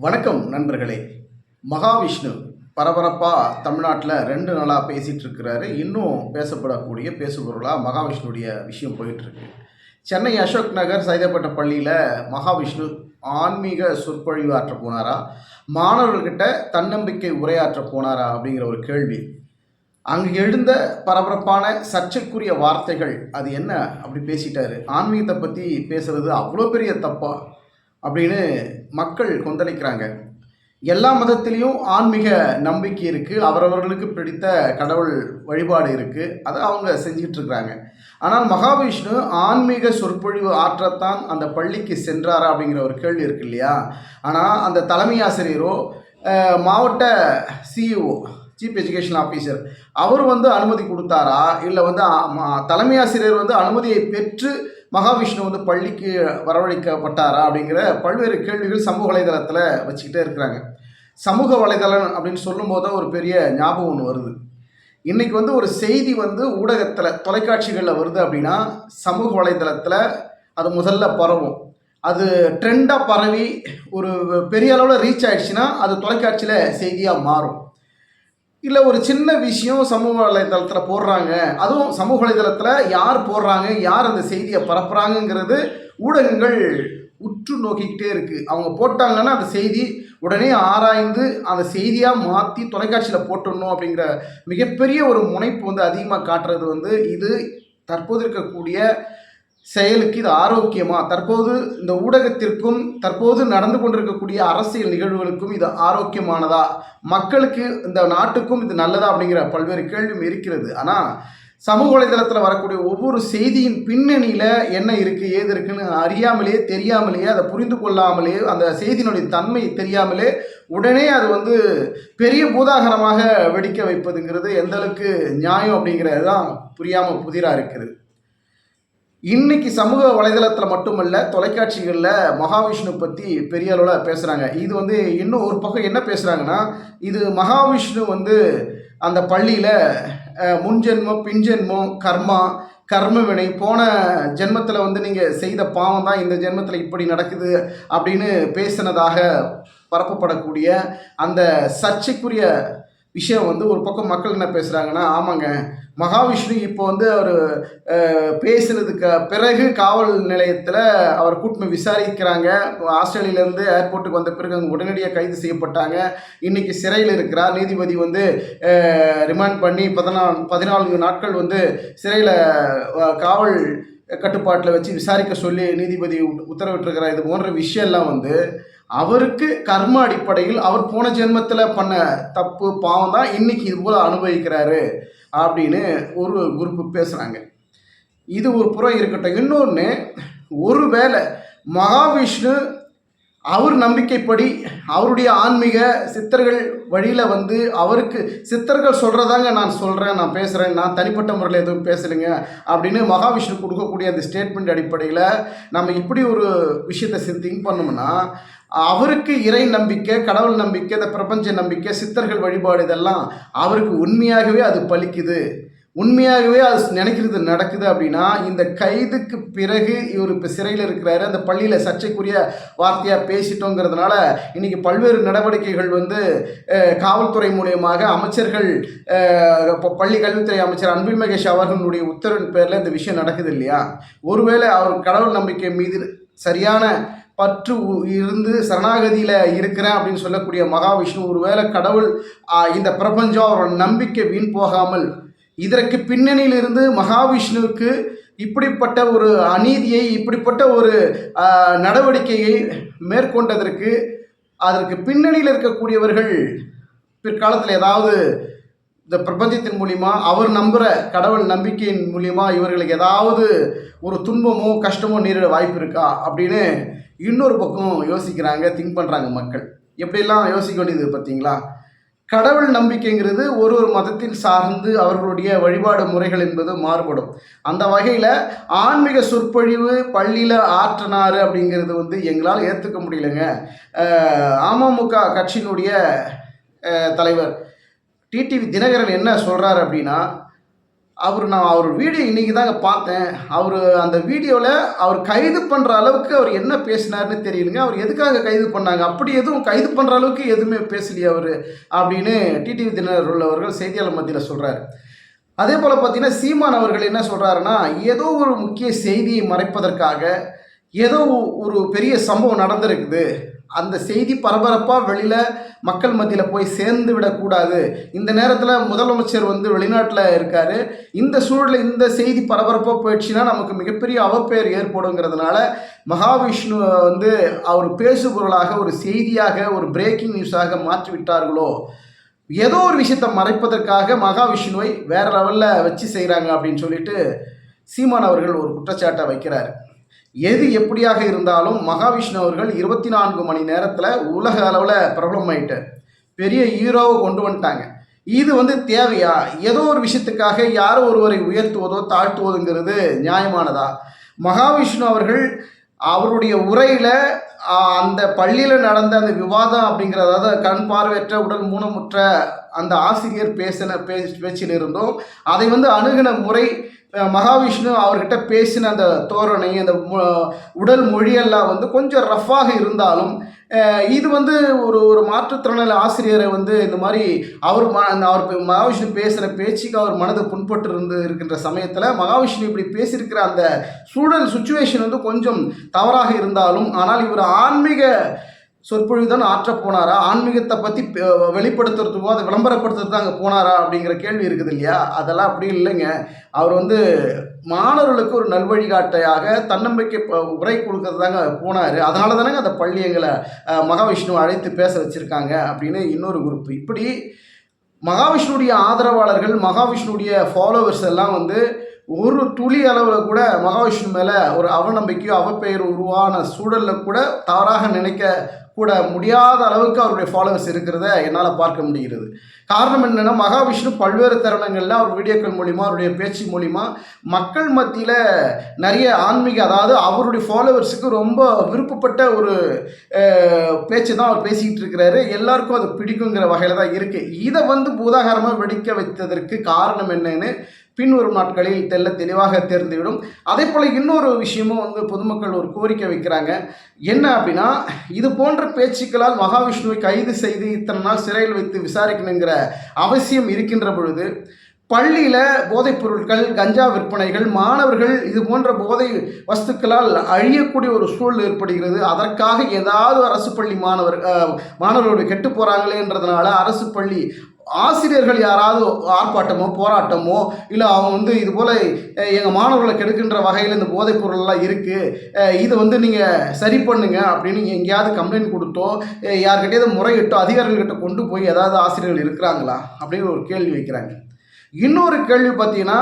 வணக்கம் நண்பர்களே. மகாவிஷ்ணு பரபரப்பாக தமிழ்நாட்டில் ரெண்டு நாளாக பேசிகிட்டு இருக்கிறாரு இன்னும் பேசப்படக்கூடிய பேசுபொருளாக மகாவிஷ்ணுடைய விஷயம் போயிட்டுருக்கு. சென்னை அசோக் நகர் சைதப்பட்ட பள்ளியில் மகாவிஷ்ணு ஆன்மீக சொற்பொழிவு ஆற்ற போனாரா? மாணவர்கள்கிட்ட தன்னம்பிக்கை உரையாற்ற போனாரா அப்படிங்கிற ஒரு கேள்வி. அங்கு எழுந்த பரபரப்பான சர்ச்சைக்குரிய வார்த்தைகள் அது என்ன? அப்படி பேசிட்டாரு. ஆன்மீகத்தை பற்றி பேசுறது அவ்வளோ பெரிய தப்பாக அப்படின்னு மக்கள் கொந்தளிக்கிறாங்க. எல்லா மதத்திலையும் ஆன்மீக நம்பிக்கை இருக்குது அவரவர்களுக்கு பிடித்த கடவுள் வழிபாடு இருக்குது அதை அவங்க செஞ்சுட்டு இருக்கிறாங்க. ஆனால் மகாவிஷ்ணு ஆன்மீக சொற்பொழிவு ஆற்றத்தான் அந்த பள்ளிக்கு சென்றாரா அப்படிங்கிற ஒரு கேள்வி இருக்கு இல்லையா? ஆனால் அந்த தலைமை ஆசிரியரோ மாவட்ட சிஇஓ சீஃப் எஜுகேஷன் ஆஃபீஸர் அவர் வந்து அனுமதி கொடுத்தாரா? இல்லை வந்து தலைமை ஆசிரியர் வந்து அனுமதியை பெற்று மகாவிஷ்ணு வந்து பள்ளிக்கு வரவழைக்கப்பட்டாரா அப்படிங்கிற பல்வேறு கேள்விகள் சமூக வலைதளத்தில் வச்சுக்கிட்டே இருக்கிறாங்க. சமூக வலைதளம் அப்படின்னு சொல்லும்போது தான் ஒரு பெரிய ஞாபகம் ஒன்று வருது. இன்றைக்கி வந்து ஒரு செய்தி வந்து ஊடகத்தில் தொலைக்காட்சிகளில் வருது அப்படின்னா சமூக வலைதளத்தில் அது முதல்ல பரவும். அது ட்ரெண்டாக பரவி ஒரு பெரிய அளவில் ரீச் ஆயிடுச்சுன்னா அது தொலைக்காட்சியில் செய்தியாக மாறும். இல்லை ஒரு சின்ன விஷயம் சமூக வலைதளத்தில் போடுறாங்க. அதுவும் சமூக வலைதளத்தில் யார் போடுறாங்க யார் அந்த செய்தியை பரப்புகிறாங்கங்கிறது ஊடகங்கள் உற்று நோக்கிக்கிட்டே இருக்குது அவங்க போட்டாங்கன்னா அந்த செய்தி உடனே ஆராய்ந்து அந்த செய்தியாக மாற்றி தொலைக்காட்சியில் போட்டுடணும் அப்படிங்கிற மிகப்பெரிய ஒரு முனைப்பு வந்து அதிகமாக காட்டுறது வந்து இது தற்போது இருக்கக்கூடிய செயலுக்கு இது ஆரோக்கியமா? தற்போது இந்த ஊடகத்திற்கும் தற்போது நடந்து கொண்டிருக்கக்கூடிய அரசியல் நிகழ்வுகளுக்கும் இது ஆரோக்கியமானதா? மக்களுக்கு இந்த நாட்டுக்கும் இது நல்லதா? அப்படிங்கிற பல்வேறு கேள்வியும் இருக்கிறது. ஆனால் சமூக வலைதளத்தில் வரக்கூடிய ஒவ்வொரு செய்தியின் பின்னணியில் என்ன இருக்குது ஏது இருக்குன்னு அறியாமலேயே தெரியாமலேயே அதை புரிந்து கொள்ளாமலே அந்த செய்தியினுடைய தன்மை தெரியாமலே உடனே அது வந்து பெரிய பூதாகரமாக வெடிக்க வைப்பதுங்கிறது எந்த அளவுக்கு நியாயம் அப்படிங்கிறது தான் புரியாமல் புதிராக இருக்குது இன்னைக்கு சமூக வலைதளத்தில் மட்டுமல்ல தொலைக்காட்சிகளில் மகாவிஷ்ணு பற்றி பெரிய அளவில் பேசுகிறாங்க இது வந்து இன்னும் ஒரு பக்கம் என்ன பேசுகிறாங்கன்னா இது மகாவிஷ்ணு வந்து அந்த பள்ளியில் முன்ஜென்மம் பின்ஜென்மம் கர்மா கர்ம வினை போன ஜென்மத்தில் வந்து நீங்கள் செய்த பாவம் தான் இந்த ஜென்மத்தில் இப்படி நடக்குது அப்படின்னு பேசினதாக பரப்பப்படக்கூடிய அந்த சர்ச்சைக்குரிய விஷயம் வந்து ஒரு பக்கம் மக்கள் என்ன பேசுகிறாங்கன்னா ஆமாங்க. மகாவிஷ்ணு இப்போ வந்து அவர் பேசுனதுக்கு பிறகு காவல் நிலையத்தில் அவர் கூட்டின்னு விசாரிக்கிறாங்க. ஆஸ்திரேலியிலேருந்து ஏர்போர்ட்டுக்கு வந்த பிறகு அங்கே உடனடியாக கைது செய்யப்பட்டாங்க. இன்னைக்கு சிறையில் இருக்கிறார். நீதிபதி வந்து ரிமாண்ட் பண்ணி பதினாலு பதினான்கு நாட்கள் வந்து சிறையில் காவல் கட்டுப்பாட்டில் வச்சு விசாரிக்க சொல்லி நீதிபதி உத்தரவிட்டிருக்கிறார். இது போன்ற விஷயம்லாம் வந்து அவருக்கு கர்ம அடிப்படையில் அவர் போன ஜென்மத்தில் பண்ண தப்பு பாவம் தான் இன்னைக்கு இது போல அனுபவிக்கிறாரு அப்படின்னு ஒரு குரூப்பு பேசுகிறாங்க இது ஒரு புறம் இருக்கட்டும். இன்னொன்று ஒருவேளை மகாவிஷ்ணு அவர் நம்பிக்கைப்படி அவருடைய ஆன்மீக சித்தர்கள் வழியில் வந்து அவருக்கு சித்தர்கள் சொல்கிறதாங்க நான் சொல்கிறேன் நான் பேசுகிறேன் நான் தனிப்பட்ட முறையில் எதுவும் பேசலைங்க அப்படின்னு மகாவிஷ்ணு கொடுக்கக்கூடிய அந்த ஸ்டேட்மெண்ட் அடிப்படையில் நம்ம இப்படி ஒரு விஷயத்தை திங்க் பண்ணோம்னா அவருக்கு இறை நம்பிக்கை கடவுள் நம்பிக்கை இந்த பிரபஞ்ச நம்பிக்கை சித்தர்கள் வழிபாடு இதெல்லாம் அவருக்கு உண்மையாகவே அது பலிக்குது. உண்மையாகவே அது நினைக்கிறது நடக்குது அப்படின்னா இந்த கைதுக்கு பிறகு இவர் இப்போ சிறையில் இருக்கிறாரு. அந்த பள்ளியில் சர்ச்சைக்குரிய வார்த்தையாக பேசிட்டோங்கிறதுனால இன்றைக்கி பல்வேறு நடவடிக்கைகள் வந்து காவல்துறை மூலியமாக அமைச்சர்கள் இப்போ பள்ளி கல்வித்துறை அமைச்சர் அன்பில் மகேஷ் அவர்களுடைய உத்தரவின் பேரில் இந்த விஷயம் நடக்குது இல்லையா? ஒருவேளை அவர் கடவுள் நம்பிக்கை மீது சரியான பற்று இருந்து சரணாகதியில் இருக்கிறேன் அப்படின்னு சொல்லக்கூடிய மகாவிஷ்ணு ஒருவேளை கடவுள் இந்த பிரபஞ்சம் அவரோட நம்பிக்கை வீண் போகாமல் இதற்கு பின்னணியில் இருந்து மகாவிஷ்ணுவுக்கு இப்படிப்பட்ட ஒரு அநீதியை இப்படிப்பட்ட ஒரு நடவடிக்கையை மேற்கொண்டதற்கு அதற்கு பின்னணியில் இருக்கக்கூடியவர்கள் பிற்காலத்தில் ஏதாவது இந்த பிரபஞ்சத்தின் மூலிமா அவர் நம்புகிற கடவுள் நம்பிக்கையின் மூலிமா இவர்களுக்கு ஏதாவது ஒரு துன்பமோ கஷ்டமோ நேரிட வாய்ப்பு இருக்கா அப்படின்னு இன்னொரு பக்கம் யோசிக்கிறாங்க திங்க் பண்ணுறாங்க மக்கள். எப்படியெல்லாம் யோசிக்க வேண்டியது பார்த்தீங்களா? கடவுள் நம்பிக்கைங்கிறது ஒரு ஒரு மதத்தில் சார்ந்து அவர்களுடைய வழிபாடு முறைகள் என்பது மாறுபடும். அந்த வகையில் ஆன்மீக சொற்பொழிவு பள்ளியில் ஆற்றினார் அப்படிங்கிறது வந்து எங்களால் ஏற்றுக்க முடியலங்க. அமமுக கட்சியினுடைய தலைவர் டிடிவி தினகரன் என்ன சொல்கிறார் அப்படின்னா அவர் நான் அவர் வீடியோ இன்றைக்கி தாங்க பார்த்தேன். அவர் அந்த வீடியோவில் அவர் கைது பண்ணுற அளவுக்கு அவர் என்ன பேசினார்னு தெரியலங்க. அவர் எதுக்காக கைது பண்ணாங்க? அப்படி எதுவும் கைது பண்ணுற அளவுக்கு எதுவுமே பேசலையே அவர் அப்படின்னு டிடிவி தினர் உள்ளவர்கள் செய்தியாளர் மத்தியில் சொல்கிறாரு அதே போல் பார்த்தீங்கன்னா சீமான் அவர்கள் என்ன சொல்கிறாருன்னா ஏதோ ஒரு முக்கிய செய்தியை மறைப்பதற்காக ஏதோ ஒரு பெரிய சம்பவம் நடந்திருக்குது. அந்த செய்தி பரபரப்பாக வெளியில் மக்கள் மத்தியில் போய் சேர்ந்து விடக்கூடாது. இந்த நேரத்தில் முதலமைச்சர் வந்து வெளிநாட்டில் இருக்கார். இந்த சூழலில் இந்த செய்தி பரபரப்பாக போயிடுச்சுன்னா நமக்கு மிகப்பெரிய அவப்பெயர் ஏற்படுங்கிறதுனால மகாவிஷ்ணுவை வந்து அவர் பேசுபொருளாக ஒரு செய்தியாக ஒரு பிரேக்கிங் நியூஸாக மாற்றி விட்டார்களோ ஏதோ ஒரு விஷயத்தை மறைப்பதற்காக மகாவிஷ்ணுவை வேறு லெவலில் வச்சு செய்கிறாங்க அப்படின்னு சொல்லிட்டு சீமான் அவர்கள் ஒரு குற்றச்சாட்டை வைக்கிறார். எது எப்படியாக இருந்தாலும் மகாவிஷ்ணு அவர்கள் இருபத்தி நான்கு மணி நேரத்தில் உலக அளவில் பிரபலமாயிட்டார் பெரிய ஹீரோவை கொண்டு வந்துட்டாங்க. இது வந்து தேவையா? ஏதோ ஒரு விஷயத்துக்காக யாரோ ஒருவரை உயர்த்துவதோ தாழ்த்துவதுங்கிறது நியாயமானதா? மகாவிஷ்ணு அவர்கள் அவருடைய உரையில் அந்த பள்ளியில் நடந்த அந்த விவாதம் அப்படிங்கிறது அதாவது கண் பார்வையற்ற உடல் மூலமுற்ற அந்த ஆசிரியர் பேசின பே பேச்சில் இருந்தோம் அதை வந்து அணுகின முறை மகாவிஷ்ணு அவர்கிட்ட பேசின அந்த தோரணை அந்த உடல் மொழியெல்லாம் வந்து கொஞ்சம் ரஃப்பாக இருந்தாலும் இது வந்து ஒரு ஒரு மாற்றுத்திறனாளி ஆசிரியரை வந்து இந்த மாதிரி அவர் ம அவர் மகாவிஷ்ணு பேசுகிற பேச்சுக்கு அவர் மனது புண்பட்டு இருந்து இருக்கின்ற சமயத்தில் மகாவிஷ்ணு இப்படி பேசியிருக்கிற அந்த சூழல் சுச்சுவேஷன் வந்து கொஞ்சம் தவறாக இருந்தாலும் ஆனால் இவர் ஆன்மீக சொற்பொழிவு தான் ஆற்ற போனாரா ஆன்மீகத்தை பற்றி வெளிப்படுத்துறதுக்கோ அதை விளம்பரப்படுத்துறதுக்கு அங்கே போனாரா? அப்படிங்கிற கேள்வி இருக்குது இல்லையா? அதெல்லாம் அப்படி இல்லைங்க. அவர் வந்து மாணவர்களுக்கு ஒரு நல்வழிகாட்டையாக தன்னம்பிக்கை உரை கொடுக்கறது தாங்க போனார். அதனால தானேங்க அந்த பள்ளி எங்களை மகாவிஷ்ணு அழைத்து பேச வச்சுருக்காங்க அப்படின்னு இன்னொரு குரூப். இப்படி மகாவிஷ்ணுடைய ஆதரவாளர்கள் மகாவிஷ்ணுடைய ஃபாலோவர்ஸ் எல்லாம் வந்து ஒரு துளி அளவில் கூட மகாவிஷ்ணு மேலே ஒரு அவநம்பிக்கையோ அவப்பெயர் உருவான சூழலில் கூட தவறாக நினைக்க கூட முடியாத அளவுக்கு அவருடைய ஃபாலோவர்ஸ் இருக்கிறத என்னால் பார்க்க முடிகிறது. காரணம் என்னென்னா மகாவிஷ்ணு பல்வேறு தருணங்களில் அவர் வீடியோக்கள் மூலிமா அவருடைய பேச்சு மூலிமா மக்கள் மத்தியில் நிறைய ஆன்மீக அதாவது அவருடைய ஃபாலோவர்ஸுக்கு ரொம்ப விருப்பப்பட்ட ஒரு பேச்சு தான் அவர் பேசிக்கிட்டு இருக்கிறாரு. எல்லாருக்கும் அது பிடிக்குங்கிற வகையில் தான் இருக்குது இதை வந்து பூதாகாரமாக வெடிக்க வைத்ததற்கு காரணம் என்னன்னு பின்வரும் நாட்களில் தெல்ல தெளிவாக தெரிந்துவிடும். அதே போல் இன்னொரு விஷயமும் வந்து பொதுமக்கள் ஒரு கோரிக்கை வைக்கிறாங்க. என்ன அப்படின்னா இது போன்ற பேச்சுக்களால் மகாவிஷ்ணுவை கைது செய்து இத்தனை நாள் சிறையில் வைத்து விசாரிக்கணுங்கிற அவசியம் இருக்கின்ற பொழுது பள்ளியில் போதைப் பொருட்கள் கஞ்சா விற்பனைகள் மாணவர்கள் இது போன்ற போதை வஸ்துக்களால் அழியக்கூடிய ஒரு சூழல் ஏற்படுகிறது. அதற்காக ஏதாவது அரசு பள்ளி மாணவர் மாணவர்கள் மாணவர்களுடைய கெட்டு போகிறாங்களேன்றதுனால அரசு பள்ளி ஆசிரியர்கள் யாராவது ஆர்ப்பாட்டமோ போராட்டமோ இல்லை அவங்க வந்து இது போல் எங்கள் மாணவர்களை கெடுக்கின்ற வகையில் இந்த போதைப் பொருளெல்லாம் இருக்குது இதை வந்து நீங்கள் சரி பண்ணுங்க அப்படின்னு எங்கேயாவது கம்ப்ளைண்ட் கொடுத்தோ யார்கிட்டயாவது முறையிட்டோ அதிகாரிகள்கிட்ட கொண்டு போய் ஏதாவது ஆசிரியர்கள் இருக்கிறாங்களா அப்படின்னு ஒரு கேள்வி வைக்கிறாங்க. இன்னொரு கேள்வி பார்த்தீங்கன்னா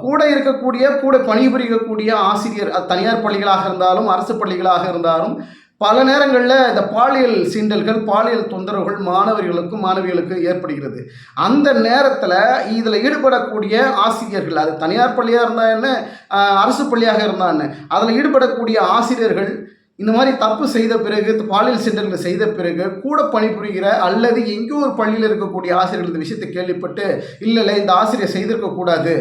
கூட இருக்கக்கூடிய கூட பணிபுரியக்கூடிய ஆசிரியர் தனியார் பள்ளிகளாக இருந்தாலும் அரசு பள்ளிகளாக இருந்தாலும் பல நேரங்களில் இந்த பாலியல் சீண்டல்கள் பாலியல் தொந்தரவுகள் மாணவர்களுக்கும் மாணவிகளுக்கும் ஏற்படுகிறது. அந்த நேரத்தில் இதில் ஈடுபடக்கூடிய ஆசிரியர்கள் அது தனியார் பள்ளியாக இருந்தால் என்ன? அரசு பள்ளியாக இருந்தால் என்ன? அதில் ஈடுபடக்கூடிய ஆசிரியர்கள் இந்த மாதிரி தப்பு செய்த பிறகு பாலியல் சென்டர்களை செய்த பிறகு கூட பணிபுரிகிற அல்லது எங்கேயோ ஒரு பள்ளியில் இருக்கக்கூடிய ஆசிரியர்கள் இந்த விஷயத்தை கேள்விப்பட்டு இல்லை இல்லை இந்த ஆசிரியர் செய்திருக்கக்கூடாது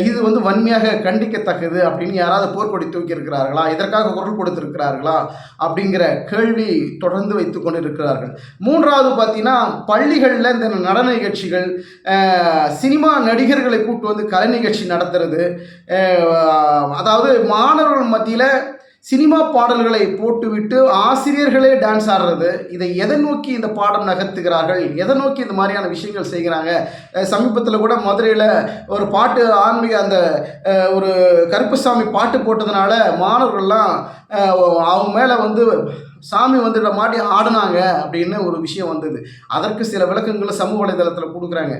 இது வந்து வன்மையாக கண்டிக்கத்தக்கது அப்படின்னு யாராவது போர்க்கொடி தூக்கி இருக்கிறார்களா? இதற்காக குரல் கொடுத்திருக்கிறார்களா? அப்படிங்கிற கேள்வி தொடர்ந்து வைத்து கொண்டு இருக்கிறார்கள் மூன்றாவது பார்த்தீங்கன்னா பள்ளிகளில் இந்த நடன நிகழ்ச்சிகள் சினிமா நடிகர்களை கூட்டு வந்து கலை நிகழ்ச்சி நடத்துறது அதாவது மாணவர்கள் மத்தியில் சினிமா பாடல்களை போட்டுவிட்டு ஆசிரியர்களே டான்ஸ் ஆடுறது இதை எதை நோக்கி இந்த பாடம் நகர்த்துகிறார்கள் எதை நோக்கி இந்த மாதிரியான விஷயங்கள் செய்கிறாங்க? சமீபத்தில் கூட மதுரையில் ஒரு பாட்டு ஆன்மீக அந்த ஒரு கருப்புசாமி பாட்டு போட்டதுனால மாணவர்கள்லாம் அவங்க மேலே வந்து சாமி வந்துட்ட மாட்டி ஆடினாங்க அப்படின்னு ஒரு விஷயம் வந்தது. அதற்கு சில விளக்கங்களை சமூக வலைதளத்தில் கொடுக்குறாங்க.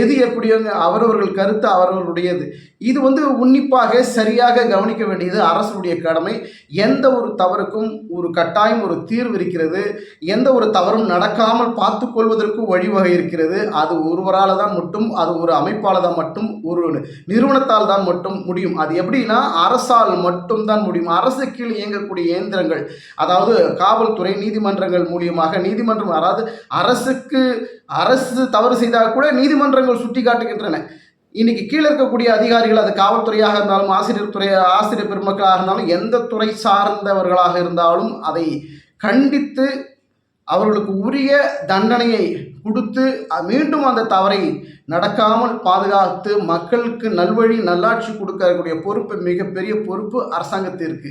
எது எப்படியோங்க அவரவர்கள் கருத்து அவரவர்களுடையது இது வந்து உன்னிப்பாக சரியாக கவனிக்க வேண்டியது அரசுடைய கடமை. எந்த ஒரு தவறுக்கும் ஒரு கட்டாயம் ஒரு தீர்வு இருக்கிறது. எந்த ஒரு தவறும் நடக்காமல் பார்த்து கொள்வதற்கும் வழிவகை இருக்கிறது. அது ஒருவரால் தான் மட்டும் அது ஒரு அமைப்பால் தான் மட்டும் ஒரு நிறுவனத்தால் தான் மட்டும் முடியும். அது எப்படின்னா அரசால் மட்டும் தான் முடியும். அரசு கீழ் இயங்கக்கூடிய இயந்திரங்கள் அதாவது காவல்துறை நீதிமன்றங்கள் மூலியமாக நீதிமன்றம் அதாவது அரசுக்கு அரசு தவறு செய்தால் கூட நீதிமன்றங்கள் சுட்டி காட்டுகின்றன இன்னைக்கு கீழே இருக்கக்கூடிய அதிகாரிகள் அது காவல்துறையாக இருந்தாலும் ஆசிரியர் துறை ஆசிரியர் பெருமக்களாக இருந்தாலும் எந்த துறை சார்ந்தவர்களாக இருந்தாலும் அதை கண்டித்து அவர்களுக்கு உரிய தண்டனையை கொடுத்து மீண்டும் அந்த தவறை நடக்காமல் பாதுகாத்து மக்களுக்கு நல்வழி நல்லாட்சி கொடுக்கக்கூடிய பொறுப்பு மிகப்பெரிய பொறுப்பு அரசாங்கத்திற்கு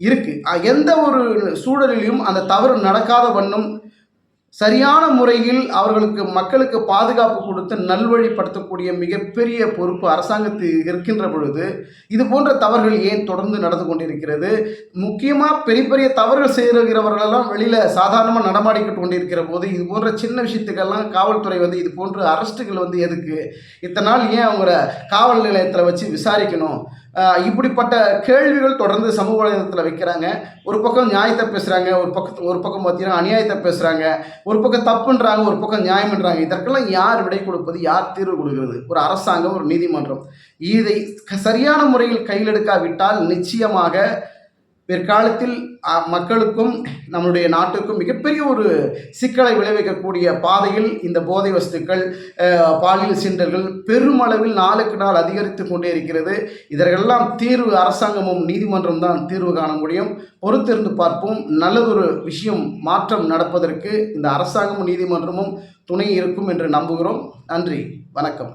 இருக்குது எந்த ஒரு சூழலிலும் அந்த தவறு நடக்காத வண்ணம் சரியான முறையில் அவர்களுக்கு மக்களுக்கு பாதுகாப்பு கொடுத்து நல்வழிப்படுத்தக்கூடிய மிகப்பெரிய பொறுப்பு அரசாங்கத்தில் இருக்கின்ற பொழுது இது போன்ற தவறுகள் ஏன் தொடர்ந்து நடந்து கொண்டிருக்கிறது? முக்கியமாக பெரிய பெரிய தவறுகள் செய்கிறவர்களெல்லாம் வெளியில் சாதாரணமாக நடமாடிக்கிட்டு கொண்டிருக்கிற போது இது போன்ற சின்ன விஷயத்துக்கெல்லாம் காவல்துறை வந்து இது போன்ற அரெஸ்ட்டுகள் வந்து எதுக்கு? இத்தனை நாள் ஏன் அவங்கள காவல் நிலையத்தில் வச்சு விசாரிக்கணும்? இப்படிப்பட்ட கேள்விகள் தொடர்ந்து சமூக வலைதளத்தில் வைக்கிறாங்க. ஒரு பக்கம் நியாயத்தை பேசுகிறாங்க ஒரு பக்கத்து ஒரு பக்கம் பார்த்தீங்கன்னா அநியாயத்தை பேசுகிறாங்க ஒரு பக்கம் தப்புன்றாங்க ஒரு பக்கம் நியாயம்ன்றாங்க. இதற்கெல்லாம் யார் விடை கொடுப்பது யார் தீர்வு கொடுக்கிறது? ஒரு அரசாங்கம் ஒரு நீதிமன்றம். இதை சரியான முறையில் கையில் எடுக்காவிட்டால் நிச்சயமாக பிற்காலத்தில் மக்களுக்கும் நம்மளுடைய நாட்டுக்கும் மிகப்பெரிய ஒரு சிக்கலை விளைவிக்கக்கூடிய பாதையில் இந்த போதை வஸ்துக்கள் பாலியல் சிண்டர்கள் பெருமளவில் நாளுக்கு நாள் அதிகரித்து கொண்டே இருக்கிறது. இதற்கெல்லாம் தீர்வு அரசாங்கமும் நீதிமன்றம் தான் தீர்வு காண முடியும். பொறுத்திருந்து பார்ப்போம். நல்லதொரு விஷயம் மாற்றம் நடப்பதற்கு இந்த அரசாங்கமும் நீதிமன்றமும் துணை இருக்கும் என்று நம்புகிறோம். நன்றி. வணக்கம்.